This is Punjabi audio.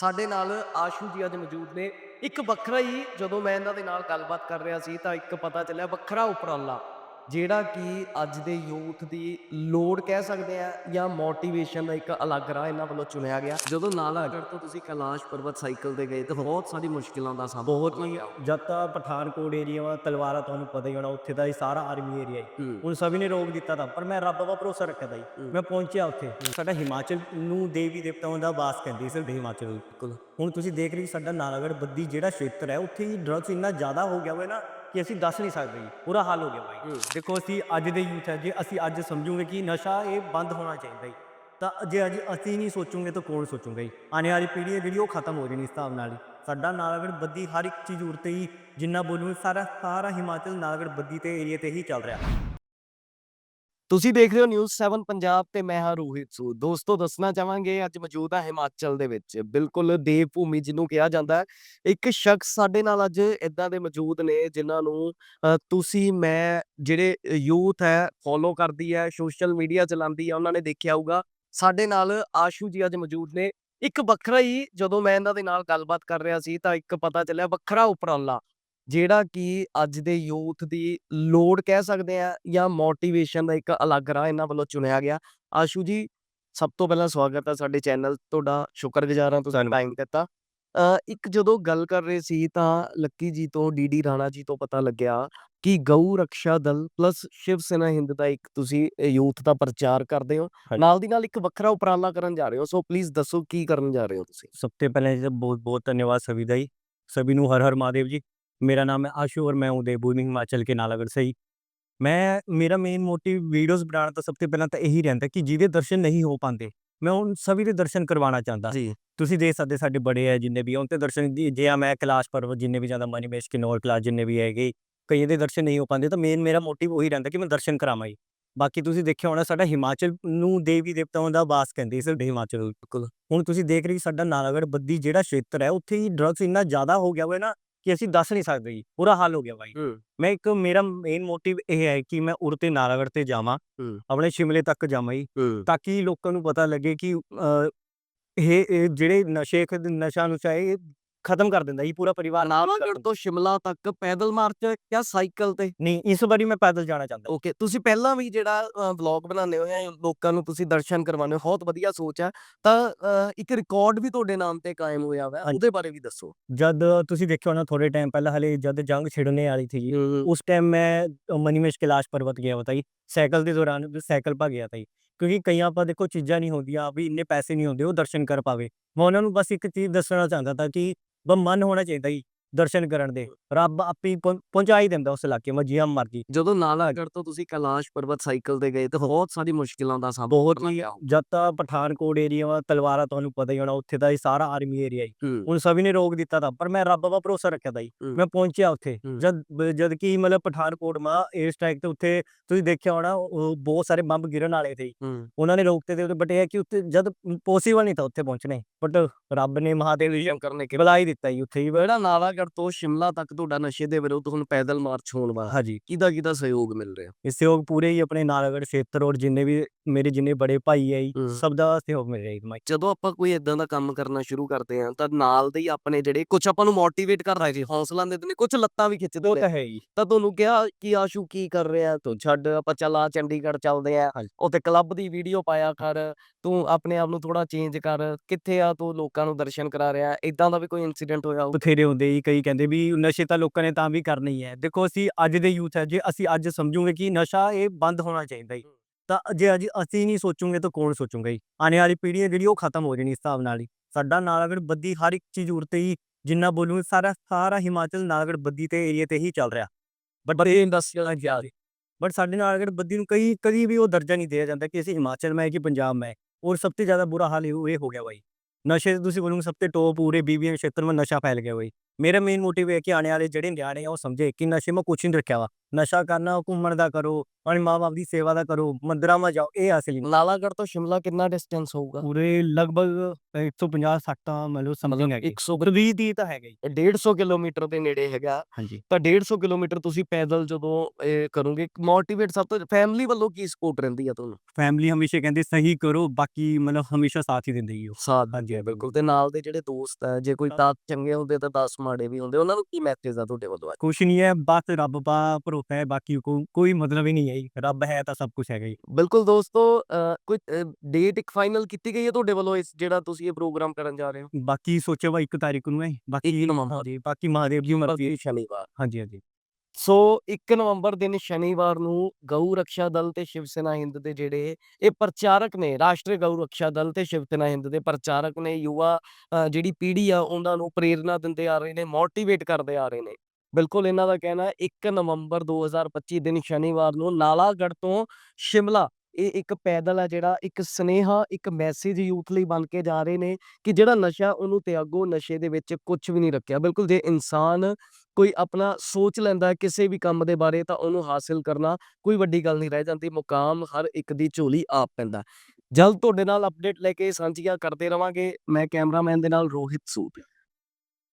ਸਾਡੇ ਨਾਲ ਆਸ਼ੂ ਜੀ ਅੱਜ ਮੌਜੂਦ ਨੇ। ਇੱਕ ਵੱਖਰਾ ਹੀ ਜਦੋਂ ਮੈਂ ਇਹਨਾਂ ਦੇ ਨਾਲ ਗੱਲਬਾਤ ਕਰ ਰਿਹਾ ਸੀ ਤਾਂ ਇੱਕ ਪਤਾ ਚੱਲਿਆ ਵੱਖਰਾ ਉਪਰਾਲਾ। ਜਿਹੜਾ ਕਿ ਅੱਜ ਦੇ ਯੂਥ ਦੀ ਲੋੜ ਕਹਿ ਸਕਦੇ ਆ ਜਾਂ ਮੋਟੀਵੇਸ਼ਨ ਦਾ ਇੱਕ ਅਲੱਗ ਰਾਹ ਇਹਨਾਂ ਵੱਲੋਂ ਚੁਣਿਆ ਗਿਆ। ਜਦੋਂ ਨਾਲਾਗੜ੍ਹ ਤੋਂ ਤੁਸੀਂ ਕੈਲਾਸ਼ ਪਰਬਤ ਸਾਈਕਲ ਤੇ ਗਏ ਤਾਂ ਬਹੁਤ ਸਾਰੀ ਮੁਸ਼ਕਿਲਾਂ ਦਾ ਸਾਹਮਣਾ ਬਹੁਤ ਜਦ ਤਾਂ ਪਠਾਨਕੋਟ ਏਰੀਆ ਵਾ ਤਲਵਾਰਾ ਤੁਹਾਨੂੰ ਪਤਾ ਹੀ ਹੋਣਾ ਉੱਥੇ ਦਾ ਹੀ ਸਾਰਾ ਆਰਮੀ ਏਰੀਆ ਹੀ। ਹੁਣ ਸਭੀ ਨੇ ਰੋਕ ਦਿੱਤਾ ਤਾਂ ਪਰ ਮੈਂ ਰੱਬ 'ਤੇ ਭਰੋਸਾ ਰੱਖਿਆ ਜੀ। ਮੈਂ ਪਹੁੰਚਿਆ ਉੱਥੇ। ਸਾਡਾ ਹਿਮਾਚਲ ਨੂੰ ਦੇਵੀ ਦੇਵਤਾਵਾਂ ਦਾ ਵਾਸ ਕਹਿੰਦੇ ਸਿਰ ਹਿਮਾਚਲ। ਹੁਣ ਤੁਸੀਂ ਦੇਖ ਰਹੇ ਸਾਡਾ ਨਾਲਾਗੜ੍ਹ ਬੱਦੀ ਜਿਹੜਾ ਖੇਤਰ ਹੈ ਉੱਥੇ ਹੀ ਡਰੱਗਸ ਇੰਨਾ ਜ਼ਿਆਦਾ ਹੋ ਗਿਆ ਹੋਇਆ ਨਾ ਕਿ ਅਸੀਂ ਦੱਸ ਨਹੀਂ ਸਕਦੇ ਜੀ। ਬੁਰਾ ਹਾਲ ਹੋ ਗਿਆ ਬਾਈ। ਦੇਖੋ ਅਸੀਂ ਅੱਜ ਦੇ ਯੂਥ ਹੈ ਜੇ ਅਸੀਂ ਅੱਜ ਸਮਝੂਗੇ ਕਿ ਨਸ਼ਾ ਇਹ ਬੰਦ ਹੋਣਾ ਚਾਹੀਦਾ ਜੀ। ਤਾਂ ਜੇ ਅੱਜ ਅਸੀਂ ਨਹੀਂ ਸੋਚੂਗੇ ਤਾਂ ਕੌਣ ਸੋਚੂਗਾ ਜੀ? ਆਉਣ ਵਾਲੀ ਪੀੜ੍ਹੀ ਹੈ ਜਿਹੜੀ ਉਹ ਖਤਮ ਹੋ ਜਾਣੀ ਇਸ ਹਿਸਾਬ ਨਾਲ ਹੀ ਸਾਡਾ ਨਾਲਾਗੜ੍ਹ ਬੱਦੀ ਹਰ ਇੱਕ ਚੀਜ਼ ਉਰਤੇ ਹੀ ਜਿੰਨਾ ਬੋਲੂਗੇ ਸਾਰਾ ਸਾਰਾ ਹਿਮਾਚਲ ਨਾਲਾਗੜ੍ਹ ਬੱਦੀ ਤੇ ਏਰੀਆ ਤੇ ਹੀ ਚੱਲ ਰਿਹਾ। ਤੁਸੀਂ ਦੇਖ ਰਹੇ ਹੋ ਨਿਊਜ਼ 7 ਪੰਜਾਬ ਤੇ ਮੈਂ ਹਾਂ ਰੋਹਿਤ ਸੂ। ਦੋਸਤੋ, ਦੱਸਣਾ ਚਾਹਾਂਗੇ, ਅੱਜ ਮੌਜੂਦ ਹਾਂ ਹਿਮਾਚਲ ਦੇ ਵਿੱਚ। ਬਿਲਕੁਲ ਦੇਵ ਭੂਮੀ ਜਿਹਨੂੰ ਕਿਹਾ ਜਾਂਦਾ ਹੈ। ਇੱਕ ਸ਼ਖਸ ਸਾਡੇ ਨਾਲ ਅੱਜ ਇਦਾਂ ਦੇ ਮੌਜੂਦ ਨੇ, ਜਿਨ੍ਹਾਂ ਨੂੰ ਤੁਸੀਂ, ਮੈਂ, ਜਿਹੜੇ ਯੂਥ ਹੈ, ਫੋਲੋ ਕਰਦੀ ਹੈ, ਸੋਸ਼ਲ ਮੀਡੀਆ ਚਲਾਉਂਦੀ ਹੈ, ਉਹਨਾਂ ਨੇ ਦੇਖਿਆ ਹੋਊਗਾ। ਸਾਡੇ ਨਾਲ ਆਸ਼ੂ ਜੀ ਅੱਜ ਮੌਜੂਦ ਨੇ। ਇੱਕ ਵੱਖਰਾ ਹੀ, ਜਦੋਂ ਮੈਂ ਇਹਨਾਂ ਦੇ ਨਾਲ ਗੱਲਬਾਤ ਕਰ ਰਿਹਾ ਸੀ, ਤਾਂ ਇੱਕ ਪਤਾ ਚੱਲਿਆ, ਵੱਖਰਾ ਉਪਰਾਲਾ। ਜਿਹੜਾ ਕਿ ਅੱਜ ਦੇ ਯੂਥ ਦੀ ਲੋੜ ਕਹਿ ਸਕਦੇ ਆ ਜਾਂ ਮੋਟੀਵੇਸ਼ਨ ਦਾ ਇੱਕ ਅਲੱਗ ਰਾਹ ਇਹਨਾਂ ਵੱਲੋਂ ਚੁਣਿਆ ਗਿਆ। ਆਸ਼ੂ ਜੀ ਸਭ ਤੋਂ ਪਹਿਲਾਂ ਸਵਾਗਤ ਹੈ ਸਾਡੇ ਚੈਨਲ ਤੁਹਾਡਾ ਸ਼ੁਕਰਗੁਜ਼ਾਰ ਹਾਂ ਤੁਸੀਂ ਟਾਈਮ ਦਿੱਤਾ। ਇੱਕ ਜਦੋਂ ਗੱਲ ਕਰ ਰਹੇ ਸੀ ਤਾਂ ਲੱਕੀ ਜੀ ਤੋਂ ਡੀਡੀ ਰਾਣਾ ਜੀ ਤੋਂ ਪਤਾ ਲੱਗਿਆ ਕਿ ਗਊ ਰਕਸ਼ਾ ਦਲ ਪਲੱਸ ਸ਼ਿਵ ਸੈਨਾ ਹਿੰਦ ਦਾ ਇੱਕ ਤੁਸੀਂ ਯੂਥ ਦਾ ਪ੍ਰਚਾਰ ਕਰਦੇ ਹੋ। ਨਾਲ ਦੀ ਨਾਲ ਇੱਕ ਵੱਖਰਾ ਉਪਰਾਲਾ ਕਰਨ ਜਾ ਰਹੇ ਹੋ ਸੋ ਪਲੀਜ਼ ਦੱਸੋ ਕੀ ਕਰਨ ਜਾ ਰਹੇ ਹੋ ਤੁਸੀਂ? ਸਭ ਤੋਂ ਪਹਿਲਾਂ ਬਹੁਤ ਬਹੁਤ ਧੰਨਵਾਦ ਸਵੀ ਦਾ ਜੀ। ਸਭੀ ਨੂੰ ਹਰ ਹਰ ਮਹਾਦੇਵ ਜੀ। ਮੇਰਾ ਨਾਮ ਹੈ ਆਸ਼ੂ और मैं हूँ देवभूमि ਹਿਮਾਚਲ ਕੇ ਨਾਲਾਗੜ੍ਹ ਸਹੀ ਮੈਂ ਮੇਰਾ ਮੇਨ ਮੋਟਿਵ ਵੀਡੀਓਜ਼ ਬਣਾਉਣ ਦਾ ਸਭ ਤੋਂ ਪਹਿਲਾਂ ਤਾਂ ਇਹੀ ਰਹਿੰਦਾ ਕਿ ਜਿਹਦੇ ਦਰਸ਼ਨ ਨਹੀਂ ਹੋ ਪਾਉਂਦੇ ਮੈਂ ਉਹਨਾਂ ਸਭੀ ਦੇ ਦਰਸ਼ਨ ਕਰਵਾਉਣਾ ਚਾਹੁੰਦਾ ਜੀ ਤੁਸੀਂ ਦੇਖ ਸਕਦੇ ਸਾਡੇ ਬੜੇ ਹੈ ਜਿੰਨੇ ਵੀ ਉਹਨਾਂ ਤੇ ਦਰਸ਼ਨ ਜੇ ਆ ਮੈਂ ਕਲਾਸ ਪਰਵਤ ਜਿੰਨੇ ਵੀ ਜਾਂਦਾ ਮਨੀਮੇਸ਼ ਕਿਨੌਰ ਕਲਾਸ ਜਿੰਨੇ ਵੀ ਹੈਗੇ ਕਈ ਦੇ ਦਰਸ਼ਨ ਨਹੀਂ ਹੋ ਪਾਉਂਦੇ ਤਾਂ ਮੇਨ ਮੇਰਾ ਮੋਟਿਵ ਉਹੀ ਰਹਿੰਦਾ ਕਿ ਮੈਂ ਦਰਸ਼ਨ ਕਰਾਵਾਂ ਜੀ ਬਾਕੀ ਤੁਸੀਂ ਦੇਖਿਆ ਹੋਣਾ ਸਾਡਾ ਹਿਮਾਚਲ ਨੂੰ ਦੇਵੀ ਦੇਵਤਾਵਾਂ ਦਾ ਵਾਸ ਕਹਿੰਦੇ ਇਸ ਹਿਮਾਚਲ ਬਿਲਕੁਲ ਹੁਣ ਤੁਸੀਂ ਦੇਖ ਰਹੇ ਸਾਡਾ ਨਾਲਾਗੜ ਬੱਦੀ ਜਿਹੜਾ ਖੇਤਰ ਹੈ ਉੱਥੇ ਹੀ ਡਰੱਗਸ ਇੰਨਾ ਜ਼ਿਆਦਾ ਹੋ ਗਿਆ ਹੋਇਆ ਨਾ ਕਿ ਅਸੀਂ ਦੱਸ ਨਹੀਂ ਸਕਦੇ ਜੀ ਬੁਰਾ ਹਾਲ ਹੋ ਗਿਆ ਬਾਈ। ਮੈਂ ਇੱਕ ਮੇਰਾ ਮੇਨ ਮੋਟਿਵ ਇਹ ਹੈ ਕਿ ਮੈਂ ਉਰ ਤੇ ਨਾਲਾਗੜ੍ਹ ਤੇ ਜਾਵਾਂ। ਆਪਣੇ ਸ਼ਿਮਲੇ ਤੱਕ ਜਾਵਾਂ ਜੀ ਤਾਂ ਕਿ ਲੋਕਾਂ ਨੂੰ ਪਤਾ ਲੱਗੇ ਕਿ ਇਹ ਜਿਹੜੇ ਨਸ਼ੇ ਨਸ਼ਾ ਨੁਸ਼ਾ ਹੈ, ਇਹ ਖਤਮ ਕਰ ਦਿੰਦਾ ਜੀ ਪੂਰਾ ਪਰਿਵਾਰ ਨਾਲਾਗੜ੍ਹ ਤੋਂ ਸ਼ਿਮਲਾ ਤੱਕ ਪੈਦਲ ਮਾਰਚ ਜਾਂ ਸਾਈਕਲ ਤੇ? ਨਹੀਂ ਇਸ ਵਾਰੀ ਮੈਂ ਪੈਦਲ ਜਾਣਾ ਚਾਹੁੰਦਾ। ਓਕੇ ਤੁਸੀਂ ਪਹਿਲਾਂ ਵੀ ਜਿਹੜਾ ਵਲੌਗ ਬਣਾਉਂਦੇ ਹੋ ਜਾਂ ਲੋਕਾਂ ਨੂੰ ਤੁਸੀਂ ਦਰਸ਼ਨ ਕਰਵਾਉਂਦੇ ਹੋ ਬਹੁਤ ਵਧੀਆ ਸੋਚ ਹੈ ਤਾਂ ਇੱਕ ਰਿਕਾਰਡ ਵੀ ਤੁਹਾਡੇ ਨਾਮ ਤੇ ਕਾਇਮ ਹੋਇਆ ਹਾਂਜੀ। ਉਹਦੇ ਬਾਰੇ ਵੀ ਦੱਸੋ। ਜਦ ਤੁਸੀਂ ਦੇਖਿਆ ਹੋਣਾ ਥੋੜੇ ਟਾਈਮ ਪਹਿਲਾਂ ਹਲੇ ਜਦ ਜੰਗ ਛਿੜਨੇ ਵਾਲੀ ਥੀ ਉਸ ਟਾਈਮ ਮੈਂ ਮਨੀਮੇਸ਼ ਕੈਲਾਸ਼ ਪਰਬਤ ਗਿਆ ਜੀ ਸਾਈਕਲ ਦੇ ਦੌਰਾਨ ਸਾਈਕਲ ਪਾ ਗਿਆ ਤਾ ਜੀ ਕਿਉਂਕਿ ਕਈਆਂ ਆਪਾਂ ਦੇਖੋ ਚੀਜ਼ਾਂ ਨਹੀਂ ਹੁੰਦੀਆਂ, ਵੀ ਇੰਨੇ ਪੈਸੇ ਨਹੀਂ ਹੁੰਦੇ ਉਹ ਦਰਸ਼ਨ ਕਰ ਪਾਵੇ। ਮੈਂ ਉਹਨਾਂ ਨੂੰ ਬਸ ਇੱਕ ਚੀਜ਼ ਦੱਸਣਾ ਚਾਹੁੰਦਾ ਤਾਂ ਕਿ ਬ, ਮਨ ਹੋਣਾ ਚਾਹੀਦਾ ਜੀ। ਦਰਸ਼ਨ ਕਰਨ ਦੇ। ਰੱਬ ਆਪੇ ਹੀ ਪਹੁੰ- ਪਹੁੰਚਾ ਹੀ ਦਿੰਦਾ ਉਸ ਇਲਾਕੇ ਮੈਂ ਜਿਹਾ ਮਰਜ਼ੀ। ਜਦੋਂ ਨਾਲਾਗੜ੍ਹ ਤੋਂ ਤੁਸੀਂ ਕੈਲਾਸ਼ ਪਰਬਤ ਸਾਈਕਲ ਤੇ ਗਏ ਤਾਂ ਬਹੁਤ ਸਾਰੀ ਮੁਸ਼ਕਿਲਾਂ ਦਾ ਸਾਹਮਣਾ ਬਹੁਤ ਹੀ। ਜਦ ਤਾਂ ਪਠਾਨਕੋਟ ਏਰੀਆ ਵਾ ਤਲਵਾਰਾ ਤੁਹਾਨੂੰ ਪਤਾ ਹੀ ਹੋਣਾ ਉੱਥੇ ਦਾ ਹੀ ਸਾਰਾ ਆਰਮੀ ਏਰੀਆ ਹੀ ਹੂੰ, ਹੁਣ ਸਭੀ ਨੇ ਰੋਕ ਦਿੱਤਾ ਤਾਂ ਪਰ ਮੈਂ ਰੱਬ 'ਤੇ ਭਰੋਸਾ ਰੱਖਿਆ ਤਾ ਹੂੰ। ਮੈਂ ਪਹੁੰਚਿਆ ਉੱਥੇ। ਹੂੰ। ਜਦ ਜਦ ਕਿ ਮਤਲਬ ਪਠਾਨਕੋਟ ਮਾ 에ਅਰ ਸਟ੍ਰਾਈਕ ਤੇ ਉੱਥੇ ਤੁਸੀਂ ਦੇਖਿਆ ਹੋਣਾ ਬਹੁਤ ਸਾਰੇ ਬੰਬ ਗਿਰਨ ਵਾਲੇ ਸੀ। ਹੂੰ। ਉਹਨਾਂ ਨੇ ਰੋਕਤੇ ਤੇ ਬਟ ਇਹ ਹੈ ਕਿ ਉੱਥੇ ਜਦ ਪੋਸੀਬਲ ਨਹੀਂ ਤਾਂ ਉੱਥੇ ਪਹੁੰਚਣੇ। ਬਟ ਰੱਬ ਨੇ ਮਹਾਦੇਵ ਜੀ ਕਰਨੇ ਕਿ ਬੁਲਾ ਹੀ ਦਿੱਤਾ ਜੀ ਉੱਥੇ ਹੀ। ਜਿਹੜਾ ਨਾਲਾਗੜ੍ਹ ਤੋਂ ਸ਼ਿਮਲਾ ਤੱਕ ਤੁਹਾਡਾ ਨਸ਼ੇ ਦੇ ਵਿਰੁੱਧ ਹੁਣ ਪੈਦਲ ਮਾਰਚ ਹੋਣ ਵਾਲਾ। ਹਾਂਜੀ। ਕਿਹਦਾ ਕਿਹਦਾ ਸਹਿਯੋਗ ਮਿਲ ਰਿਹਾ? ਇਸ ਸਹਿਯੋਗ ਪੂਰੇ ਹੀ ਆਪਣੇ ਨਾਲਾਗੜ੍ਹ ਖੇਤਰ ਔਰ ਜਿੰਨੇ ਵੀ ਮੇਰੇ ਜਿੰਨੇ ਬੜੇ ਭਾਈ ਜੀ ਹੂੰ। ਸਭ ਦਾ ਸਹਿਯੋਗ ਮਿਲ ਰਿਹਾ ਜੀ ਜਦੋਂ ਆਪਾਂ ਕੋਈ ਇਦਾਂ ਦਾ ਕੰਮ ਕਰਨਾ ਸ਼ੁਰੂ ਕਰਦੇ ਹਾਂ ਤਾਂ ਨਾਲ ਦੇ ਹੀ ਆਪਣੇ ਜਿਹੜੇ ਕੁਝ ਆਪਾਂ ਨੂੰ ਮੋਟੀਵੇਟ ਕਰ ਰਹੇ ਸੀ ਹੌਸਲਾ ਦਿੰਦੇ ਨੇ ਕੁਝ ਲੱਤਾਂ ਵੀ ਖਿੱਚਦੇ ਉਹ ਨੇ ਤਾਂ ਹੈ ਜੀ ਤਾਂ ਤੁਹਾਨੂੰ ਕਿਹਾ ਕਿ ਆਸ਼ੂ ਕੀ ਕਰ ਰਿਹਾ ਤੂੰ ਛੱਡ ਆਪਾਂ ਚੱਲ ਆ ਚੰਡੀਗੜ੍ਹ ਚੱਲਦੇ ਆ ਹਾਂਜੀ। ਉੱਥੇ ਕਲੱਬ ਦੀ ਵੀਡੀਓ ਪਾਇਆ ਕਰ ਤੂੰ ਆਪਣੇ ਆਪ ਨੂੰ ਥੋੜਾ ਚੇਂਜ ਕਰ ਕਿੱਥੇ ਆ ਤੂੰ ਲੋਕਾਂ ਨੂੰ ਦਰਸ਼ਨ ਕਰਾ ਰਿਹਾ ਇਦਾਂ ਦਾ ਵੀ ਕੋਈ ਇਨਸੀਡੈਂਟ ਹੋਇਆ ਹੋਊ? ਬਥੇਰੇ ਹੁੰਦੇ ਜੀ ਕਈ ਕਹਿੰਦੇ ਵੀ ਨਸ਼ੇ ਤਾਂ ਲੋਕਾਂ ਨੇ ਤਾਂ ਵੀ ਕਰਨੇ ਹੀ ਹੈ ਦੇਖੋ ਅਸੀਂ ਅੱਜ ਦੇ ਯੂਥ ਹੈ ਜੇ ਅਸੀਂ ਅੱਜ ਸਮਝੂਗੇ ਕਿ ਨਸ਼ਾ ਇਹ ਬੰਦ ਹੋਣਾ ਚਾਹੀਦਾ ਜੀ ਤਾਂ ਜੇ ਅੱਜ ਅਸੀਂ ਨਹੀਂ ਸੋਚੂਗੇ ਤਾਂ ਕੌਣ ਸੋਚੂਗਾ ਜੀ? ਆਉਣੇ ਵਾਲੀ ਪੀੜ੍ਹੀ ਹੈ ਜਿਹੜੀ ਉਹ ਖਤਮ ਹੋ ਜਾਣੀ ਇਸ ਹਿਸਾਬ ਨਾਲ ਹੀ। ਸਾਡਾ ਨਾਲਾਗੜ ਬੱਦੀ ਹਰ ਇੱਕ ਚੀਜ਼ ਉਰਤੇ ਹੀ ਜਿੰਨਾ ਬੋਲੂਗੇ ਸਾਰਾ ਸਾਰਾ ਹਿਮਾਚਲ ਨਾਲਾਗੜ ਬੱਦੀ ਤੇ ਏਰੀਆ ਤੇ ਹੀ ਚੱਲ ਰਿਹਾ। ਬਟ ਇਹ ਇੰਡਸਟਰੀਅਲ ਜਾ ਰਹੀ। ਬਟ ਸਾਡੇ ਨਾਲਾਗੜ ਬੱਦੀ ਨੂੰ ਕਈ ਕਦੀ ਵੀ ਉਹ ਦਰਜਾ ਨਹੀਂ ਦਿਆ ਜਾਂਦਾ ਕਿ ਅਸੀਂ ਹਿਮਾਚਲ ਮੈਂ ਕਿ ਪੰਜਾਬ ਮੈਂ। ਔਰ ਸਭ ਤੋਂ ਜ਼ਿਆਦਾ ਬੁਰਾ ਹਾਲ ਇਹ ਹੋ ਗਿਆ ਬਾਈ। ਨਸ਼ੇ ਤੇ ਤੁਸੀਂ ਬੋਲੂਗੇ ਸਭ ਤੋਂ ਟੋਪ ਪੂਰੇ ਬੀਬੀਐਨ ਖੇਤਰ ਵਿੱਚ ਨਸ਼ਾ ਫੈਲ ਗਿਆ ਬਾਈ। ਮੇਰਾ ਮੇਨ ਮੋਟਿਵ ਹੈ ਕਿ ਆਉਣੇ ਵਾਲੇ ਜਿਹੜੇ ਨਿਆਣੇ ਆ ਉਹ ਸਮਝੇ ਕਿ ਨਸ਼ੇ ਮੈਂ ਕੁਝ ਨਹੀਂ ਰੱਖਿਆ ਵਾ। ਨਸ਼ਾ ਕਰਨਾ ਘੁੰਮਣ ਦਾ ਕਰੋ ਆਪਣੀ ਮਾਂ-ਬਾਪ ਦੀ ਸੇਵਾ ਦਾ ਕਰੋ ਮੰਦਿਰਾਂ ਮਾ ਜਾਓ ਇਹ ਅਸਲੀ ਨਾਲਾਗੜ੍ਹ ਤੋਂ ਸ਼ਿਮਲਾ ਕਿੰਨਾ ਡਿਸਟੈਂਸ ਹੋਊਗਾ? ਪੂਰੇ ਲਗਭਗ 150 60 ਤਾਂ ਮਤਲਬ ਸਮਥਿੰਗ ਮਤਲਬ ਹੈਗੇ। 100 20 ਦੀ ਤਾਂ ਹੈਗਾ ਹੀ। ਇਹ 150 ਕਿਲੋਮੀਟਰ ਦੇ ਨੇੜੇ ਹੈਗਾ। ਹਾਂਜੀ। ਤਾਂ 150 ਕਿਲੋਮੀਟਰ ਤੁਸੀਂ ਪੈਦਲ ਜਦੋਂ ਇਹ ਕਰੋਗੇ ਮੋਟੀਵੇਟ ਸਭ ਤੋਂ ਫੈਮਿਲੀ ਵੱਲੋਂ ਕੀ ਸਪੋਰਟ ਰਹਿੰਦੀ ਆ ਤੁਹਾਨੂੰ? ਫੈਮਿਲੀ ਹਮੇਸ਼ਾ ਕਹਿੰਦੀ ਸਹੀ ਕਰੋ ਬਾਕੀ ਮਤਲਬ ਹਮੇਸ਼ਾ ਸਾਥ ਹੀ ਦਿੰਦੇ ਹੀ ਸਾਥ ਹਾਂਜੀ, ਹੈ। ਬਿਲਕੁਲ। ਤੇ ਨਾਲ ਦੇ ਜਿਹੜੇ ਦੋਸਤ ਹੈ ਜੇ ਕੋਈ ਹਾਂ। 10 ਚੰਗੇ ਹੁੰਦੇ ਤਾਂ 10 ਮਾੜੇ ਵੀ ਹੁੰਦੇ ਉਹਨਾਂ ਨੂੰ ਕੀ ਮੈਸੇਜ ਆ ਤੁਹਾਡੇ ਵੱਲੋਂ ਕੁਛ ਨਹੀਂ ਹੈ ਬਸ ਰੱਬ ਪਾ ਭਰੋਸਾ ਹੈ ਬਾਕੀ ਕੋ- ਕੋਈ ਮਤਲਬ ਹੀ ਨਹੀਂ ਹੈ ਜੀ। ਰੱਬ ਹੈ ਤਾਂ ਸਭ ਕੁਝ ਹੈਗਾ ਹੀ ਬਿਲਕੁਲ ਦੋਸਤੋ ਅ, ਕੋਈ ਡੇਟ ਇੱਕ ਫਾਈਨਲ ਕੀਤੀ ਗਈ ਹੈ ਤੁਹਾਡੇ ਵੱਲੋਂ ਇਸ ਜਿਹੜਾ ਤੁਸੀਂ ਇਹ ਪ੍ਰੋਗਰਾਮ ਕਰਨ ਜਾ ਰਹੇ ਹੋ ਬਾਕੀ ਸੋਚਿਆ ਵਾ ਇੱਕ ਤਾਰੀਖ ਨੂੰ ਹੈ ਬਾਕੀ ਨਵੰਬਰ। ਹਾਂਜੀ ਬਾਕੀ ਮਹਾਦੇਵ ਜੀ ਮਰਜ਼ੀ। ਸ਼ਨੀਵਾਰ ਹਾਂਜੀ ਹਾਂਜੀ ਸੋ 1 ਨਵੰਬਰ ਦਿਨ ਸ਼ਨੀਵਾਰ ਨੂੰ ਗਊ ਰੱਖਿਆ ਦਲ ਤੇ ਸ਼ਿਵ ਸੈਨਾ ਹਿੰਦ ਦੇ ਜਿਹੜੇ ਇਹ ਪ੍ਰਚਾਰਕ ਨੇ ਰਾਸ਼ਟਰੀ ਗਊ ਰੱਖਿਆ ਦਲ ਤੇ ਸ਼ਿਵ ਸੈਨਾ ਹਿੰਦ ਦੇ ਪ੍ਰਚਾਰਕ ਨੇ ਯੁਵਾ ਅ, ਜਿਹੜੀ ਪੀੜ੍ਹੀ ਆ ਉਹਨਾਂ ਨੂੰ ਪ੍ਰੇਰਨਾ ਦਿੰਦੇ ਆ ਰਹੇ ਨੇ ਮੋਟੀਵੇਟ ਕਰਦੇ ਆ ਰਹੇ ਨੇ ਬਿਲਕੁਲ ਇਹਨਾਂ ਦਾ ਕਹਿਣਾ ਹੈ 1 ਨਵੰਬਰ 2025 ਦਿਨ ਸ਼ਨੀਵਾਰ ਨੂੰ ਨਾਲਾਗੜ੍ਹ ਤੋਂ ਸ਼ਿਮਲਾ, ਇਹ ਇੱਕ ਪੈਦਲ ਹੈ ਜਿਹੜਾ, ਇੱਕ ਸਨੇਹਾ, ਇੱਕ ਮੈਸੇਜ ਯੂਥ ਲਈ ਬਣ ਕੇ ਜਾ ਰਹੇ ਨੇ ਕਿ ਜਿਹੜਾ ਨਸ਼ਾ ਉਹਨੂੰ ਤਿਆਗੋ ਨਸ਼ੇ ਦੇ ਵਿੱਚ ਕੁਝ ਵੀ ਨਹੀਂ ਰੱਖਿਆ। ਬਿਲਕੁਲ ਜੇ ਇਨਸਾਨ ਕੋਈ ਆਪਣਾ ਸੋਚ ਲੈਂਦਾ ਕਿਸੇ ਵੀ ਕੰਮ ਦੇ ਬਾਰੇ ਤਾਂ ਉਹਨੂੰ ਹਾਸਿਲ ਕਰਨਾ ਕੋਈ ਵੱਡੀ ਗੱਲ ਨਹੀਂ, ਰਹਿ ਜਾਂਦੀ, ਮੁਕਾਮ ਹਰ ਇੱਕ ਦੀ ਝੋਲੀ ਆਪ ਪੈਂਦਾ। ਜਲਦ ਤੁਹਾਡੇ ਨਾਲ ਅਪਡੇਟ ਲੈ ਕੇ ਸਾਂਝੀਆਂ ਕਰਦੇ ਰਵਾਂਗੇ, ਮੈਂ ਕੈਮਰਾਮੈਨ ਦੇ ਨਾਲ ਰੋਹਿਤ ਸੂਦ।